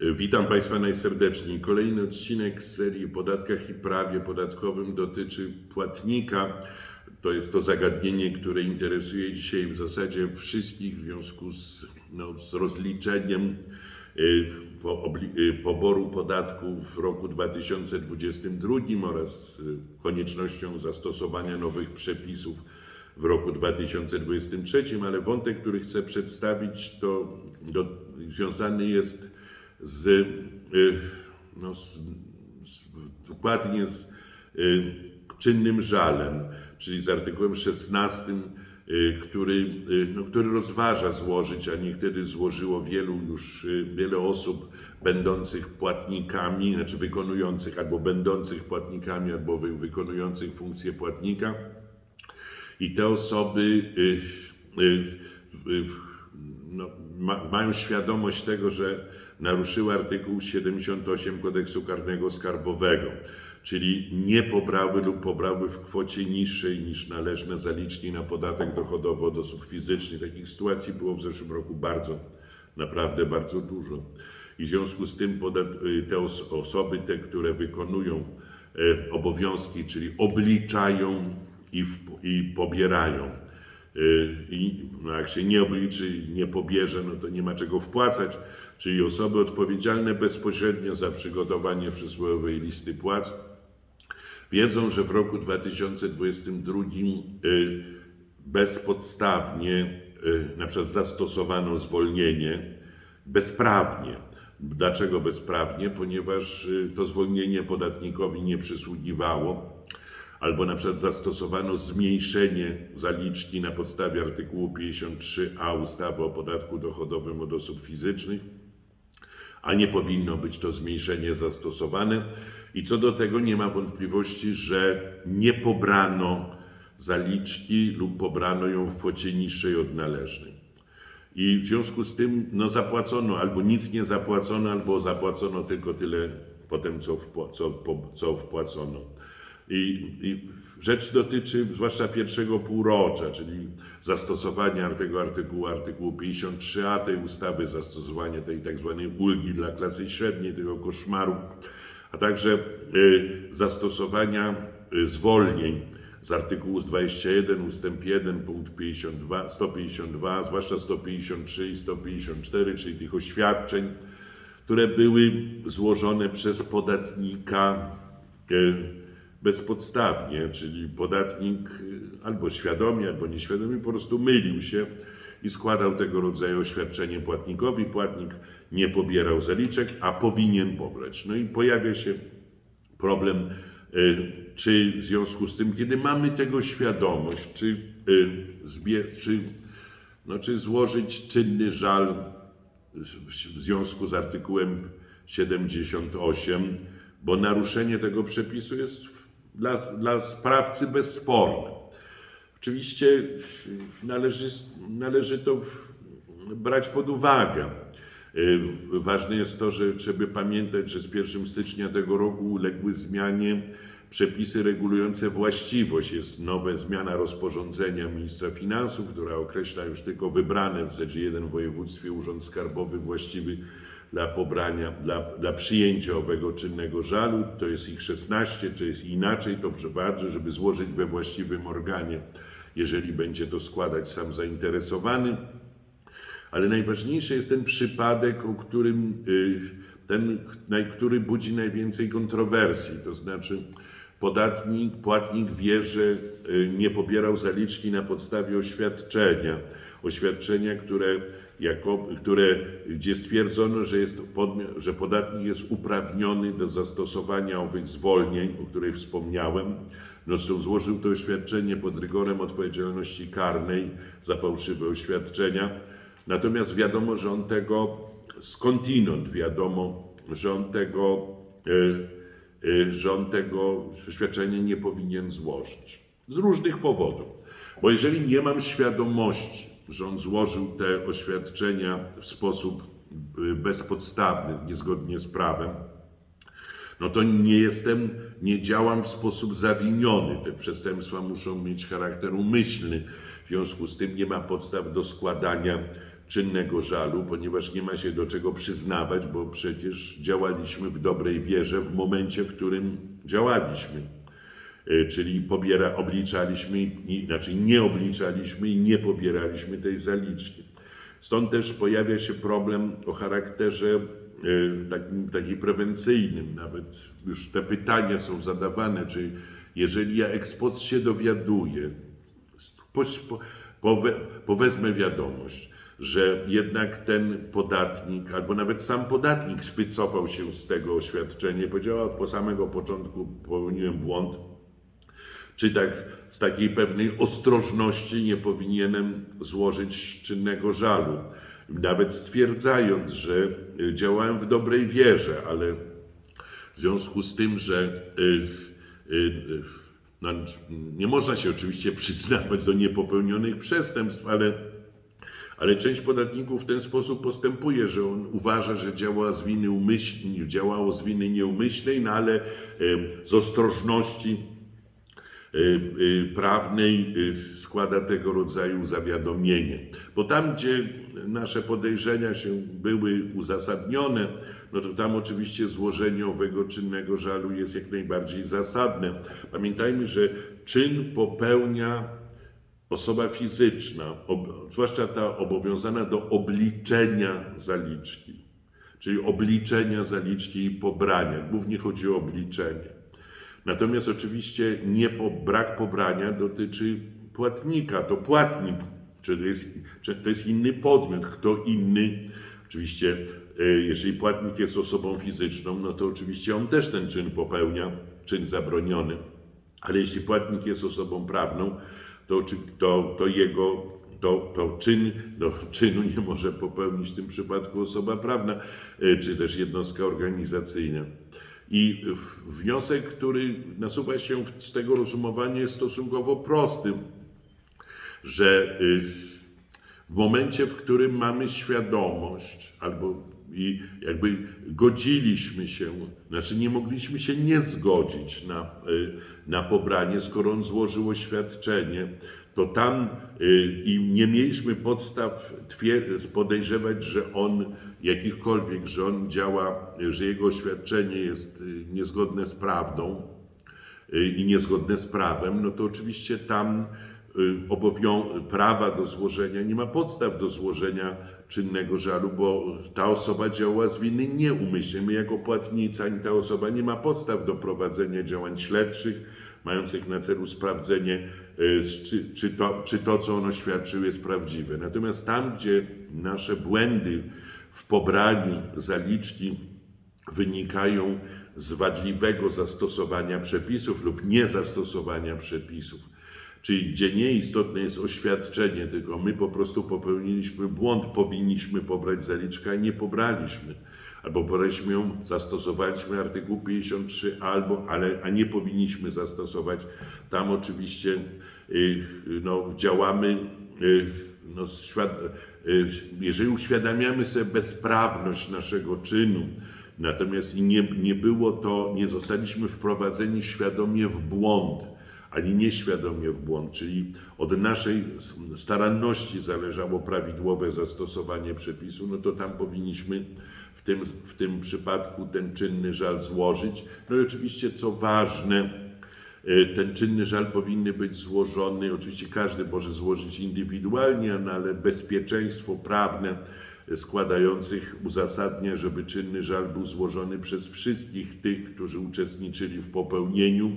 Witam Państwa najserdeczniej. Kolejny odcinek z serii o podatkach i prawie podatkowym dotyczy płatnika. To jest to zagadnienie, które interesuje dzisiaj w zasadzie wszystkich w związku z, no, z rozliczeniem y, y, poboru podatku w roku 2022 oraz y, koniecznością zastosowania nowych przepisów w roku 2023, ale wątek, który chcę przedstawić, to do, związany jest z, y, no, z, z, dokładnie z y, czynnym żalem, czyli z artykułem 16, y, który, no, który rozważa złożyć, a niektedy złożyło wielu już, wiele osób będących płatnikami, znaczy wykonujących albo będących płatnikami, albo wy, wykonujących funkcję płatnika. I te osoby y, y, y, no, ma, mają świadomość tego, że naruszyły artykuł 78 kodeksu karnego skarbowego, czyli nie pobrały lub pobrały w kwocie niższej niż należne zaliczki na podatek dochodowy od osób fizycznych. Takich sytuacji było w zeszłym roku bardzo, naprawdę bardzo dużo. I w związku z tym y, te os- osoby, te, które wykonują e, obowiązki, czyli obliczają i, i pobierają. Y, I no jak się nie obliczy, nie pobierze, no to nie ma czego wpłacać. Czyli osoby odpowiedzialne bezpośrednio za przygotowanie przysłowiowej listy płac wiedzą, że w roku 2022 y, bezpodstawnie y, na przykład zastosowano zwolnienie bezprawnie. Dlaczego bezprawnie? Ponieważ to zwolnienie podatnikowi nie przysługiwało albo na przykład zastosowano zmniejszenie zaliczki na podstawie artykułu 53a ustawy o podatku dochodowym od osób fizycznych, a nie powinno być to zmniejszenie zastosowane. I co do tego nie ma wątpliwości, że nie pobrano zaliczki lub pobrano ją w kwocie niższej od należnej. I w związku z tym no, zapłacono albo nic nie zapłacono, albo zapłacono tylko tyle potem, co, wpła- co, po- co wpłacono. I, I rzecz dotyczy zwłaszcza pierwszego półrocza, czyli zastosowania tego artykułu, artykułu 53a tej ustawy, zastosowania tej tak zwanej ulgi dla klasy średniej, tego koszmaru, a także y, zastosowania y, zwolnień z artykułu 21 ustęp 1 punkt 52, 152, zwłaszcza 153 i 154, czyli tych oświadczeń, które były złożone przez podatnika y, bezpodstawnie, czyli podatnik y, albo świadomie, albo nieświadomie po prostu mylił się i składał tego rodzaju oświadczenie płatnikowi. Płatnik nie pobierał zaliczek, a powinien pobrać. No i pojawia się problem, y, czy w związku z tym, kiedy mamy tego świadomość, czy, y, czy, no, czy złożyć czynny żal w związku z artykułem 78, bo naruszenie tego przepisu jest dla, dla sprawcy bezsporne. Oczywiście należy, należy to brać pod uwagę. Y, Ważne jest to, że trzeba pamiętać, że z 1 stycznia tego roku uległy zmianie przepisy regulujące właściwość. Jest nowa zmiana rozporządzenia ministra finansów, która określa już tylko wybrane w Z1 województwie urząd skarbowy właściwy dla pobrania, dla, dla przyjęcia owego czynnego żalu. To jest ich 16, to jest inaczej, to przeważnie, żeby złożyć we właściwym organie, jeżeli będzie to składać sam zainteresowany. Ale najważniejszy jest ten przypadek, o którym y, ten, który budzi najwięcej kontrowersji. To znaczy, podatnik, płatnik wie, że y, nie pobierał zaliczki na podstawie oświadczenia. Oświadczenia, które, jako, które, gdzie stwierdzono, że, jest podmiot, że podatnik jest uprawniony do zastosowania owych zwolnień, o których wspomniałem. Zresztą złożył to oświadczenie pod rygorem odpowiedzialności karnej za fałszywe oświadczenia. Natomiast wiadomo, że on tego skądinąd wiadomo, że on tego, y, y, że on tego oświadczenia nie powinien złożyć. Z różnych powodów. Bo jeżeli nie mam świadomości, że on złożył te oświadczenia w sposób y, bezpodstawny, niezgodnie z prawem, no to nie jestem, nie działam w sposób zawiniony. Te przestępstwa muszą mieć charakter umyślny. W związku z tym nie ma podstaw do składania czynnego żalu, ponieważ nie ma się do czego przyznawać, bo przecież działaliśmy w dobrej wierze w momencie, w którym działaliśmy. Y, Czyli pobiera, obliczaliśmy, znaczy nie obliczaliśmy i nie pobieraliśmy tej zaliczki. Stąd też pojawia się problem o charakterze y, takim, takim prewencyjnym. Nawet już te pytania są zadawane, czy jeżeli ja ekspos się dowiaduję, po, po, powe, powezmę wiadomość, że jednak ten podatnik, albo nawet sam podatnik wycofał się z tego oświadczenia powiedział, od po samego początku popełniłem błąd, czy tak z takiej pewnej ostrożności nie powinienem złożyć czynnego żalu. Nawet stwierdzając, że y, działałem w dobrej wierze, ale w związku z tym, że y, y, no, nie można się oczywiście przyznawać do niepopełnionych przestępstw, ale, ale część podatników w ten sposób postępuje, że on uważa, że działa z winy umyślnej, działało z winy nieumyślnej, no ale z ostrożności prawnej y, składa tego rodzaju zawiadomienie. Bo tam, gdzie nasze podejrzenia się były uzasadnione, no to tam oczywiście złożenie owego czynnego żalu jest jak najbardziej zasadne. Pamiętajmy, że czyn popełnia osoba fizyczna, zwłaszcza ta obowiązana do obliczenia zaliczki, czyli obliczenia zaliczki i pobrania. Głównie chodzi o obliczenie. Natomiast oczywiście nie po, brak pobrania dotyczy płatnika. To płatnik, czy to, jest, czy to jest inny podmiot, kto inny. Oczywiście, e, jeżeli płatnik jest osobą fizyczną, no to oczywiście on też ten czyn popełnia, czyn zabroniony. Ale jeśli płatnik jest osobą prawną, to, to, to jego to, to czyn, no, czynu nie może popełnić w tym przypadku osoba prawna, e, czy też jednostka organizacyjna. I wniosek, który nasuwa się z tego rozumowania, jest stosunkowo prosty, że y, w momencie, w którym mamy świadomość, albo i jakby godziliśmy się, znaczy nie mogliśmy się nie zgodzić na, y, na pobranie, skoro on złożył oświadczenie, to tam y, i nie mieliśmy podstaw podejrzewać, że on jakichkolwiek, że on działa, że jego oświadczenie jest y, niezgodne z prawdą, i niezgodne z prawem, no to oczywiście tam obowią- prawa do złożenia, nie ma podstaw do złożenia czynnego żalu, bo ta osoba działa z winy nieumyślnie. My jako płatnicy, ani ta osoba nie ma podstaw do prowadzenia działań śledczych, mających na celu sprawdzenie, y, czy, czy, to, czy to, co ono świadczył, jest prawdziwe. Natomiast tam, gdzie nasze błędy w pobraniu zaliczki wynikają z wadliwego zastosowania przepisów lub niezastosowania przepisów. Czyli gdzie nieistotne jest oświadczenie, tylko my po prostu popełniliśmy błąd, powinniśmy pobrać zaliczkę, nie pobraliśmy. Albo pobraliśmy ją, zastosowaliśmy artykuł 53, albo, ale, a nie powinniśmy zastosować. Tam oczywiście y, no, działamy y, no, y, jeżeli uświadamiamy sobie bezprawność naszego czynu, natomiast nie, nie było to, nie zostaliśmy wprowadzeni świadomie w błąd, ani nieświadomie w błąd, czyli od naszej staranności zależało prawidłowe zastosowanie przepisu, no to tam powinniśmy w tym, w tym przypadku ten czynny żal złożyć. No i oczywiście, co ważne, E, Ten czynny żal powinny być złożony, oczywiście każdy może złożyć indywidualnie, no ale bezpieczeństwo prawne składających uzasadnia, żeby czynny żal był złożony przez wszystkich tych, którzy uczestniczyli w popełnieniu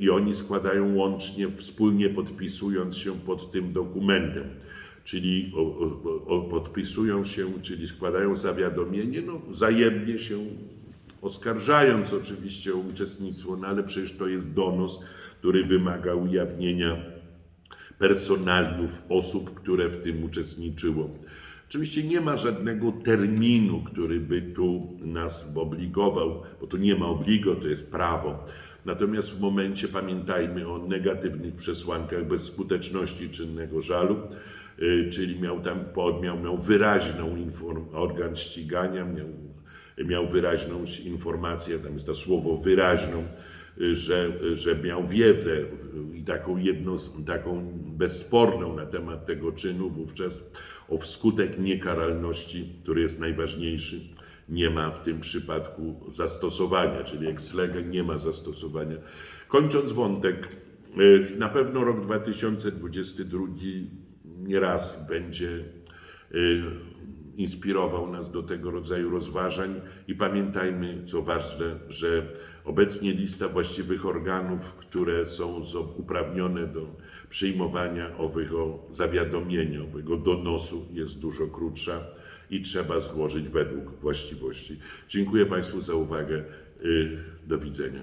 i oni składają łącznie, wspólnie podpisując się pod tym dokumentem. Czyli podpisują się, czyli składają zawiadomienie, no wzajemnie się oskarżając oczywiście o uczestnictwo, no ale przecież to jest donos, który wymaga ujawnienia personaliów osób, które w tym uczestniczyło. Oczywiście nie ma żadnego terminu, który by tu nas obligował, bo tu nie ma obligo, to jest prawo. Natomiast w momencie pamiętajmy o negatywnych przesłankach bezskuteczności czynnego żalu, y, czyli miał tam podmiał, miał wyraźną inform, organ ścigania, miał miał wyraźną informację, tam jest to słowo wyraźną, y, że, że miał wiedzę i taką jedną, taką bezsporną na temat tego czynu wówczas o wskutek niekaralności, który jest najważniejszy, nie ma w tym przypadku zastosowania, czyli ex lege nie ma zastosowania. Kończąc wątek, y, na pewno rok 2022 nieraz będzie y, inspirował nas do tego rodzaju rozważań i pamiętajmy, co ważne, że obecnie lista właściwych organów, które są uprawnione do przyjmowania owego zawiadomienia, owego donosu jest dużo krótsza i trzeba złożyć według właściwości. Dziękuję Państwu za uwagę. Y, Do widzenia.